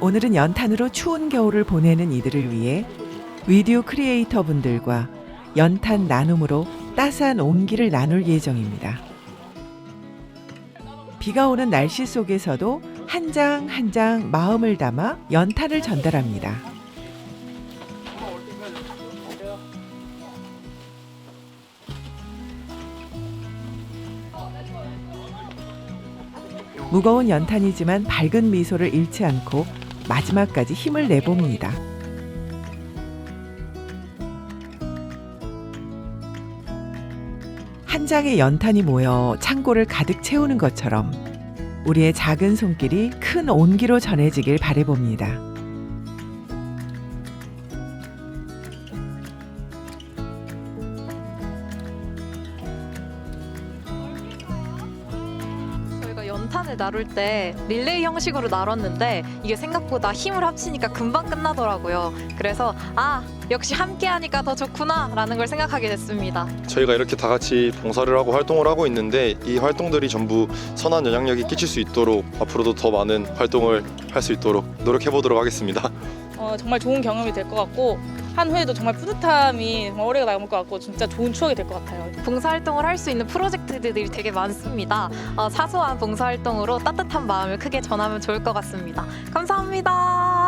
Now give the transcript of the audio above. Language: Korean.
오늘은 연탄으로 추운 겨울을 보내는 이들을 위해 위디오 크리에이터 분들과 연탄 나눔으로 따스한 온기를 나눌 예정입니다. 비가 오는 날씨 속에서도 한 장 한 장 마음을 담아 연탄을 전달합니다. 무거운 연탄이지만 밝은 미소를 잃지 않고 마지막까지 힘을 내봅니다. 한 장의 연탄이 모여 창고를 가득 채우는 것처럼 우리의 작은 손길이 큰 온기로 전해지길 바래봅니다. 연탄을 나룰 때 릴레이 형식으로 나눴는데 이게 생각보다 힘을 합치니까 금방 끝나더라고요. 그래서 아 역시 함께 하니까 더 좋구나라는 걸 생각하게 됐습니다. 저희가 이렇게 다 같이 봉사를 하고 활동을 하고 있는데 이 활동들이 전부 선한 영향력이 끼칠 수 있도록 앞으로도 더 많은 활동을 할 수 있도록 노력해 보도록 하겠습니다. 어, 정말 좋은 경험이 될 것 같고 한 후에도 정말 뿌듯함이 정말 오래 남을 것 같고 진짜 좋은 추억이 될 것 같아요. 봉사활동을 할 수 있는 프로젝트들이 되게 많습니다. 어, 사소한 봉사활동으로 따뜻한 마음을 크게 전하면 좋을 것 같습니다. 감사합니다.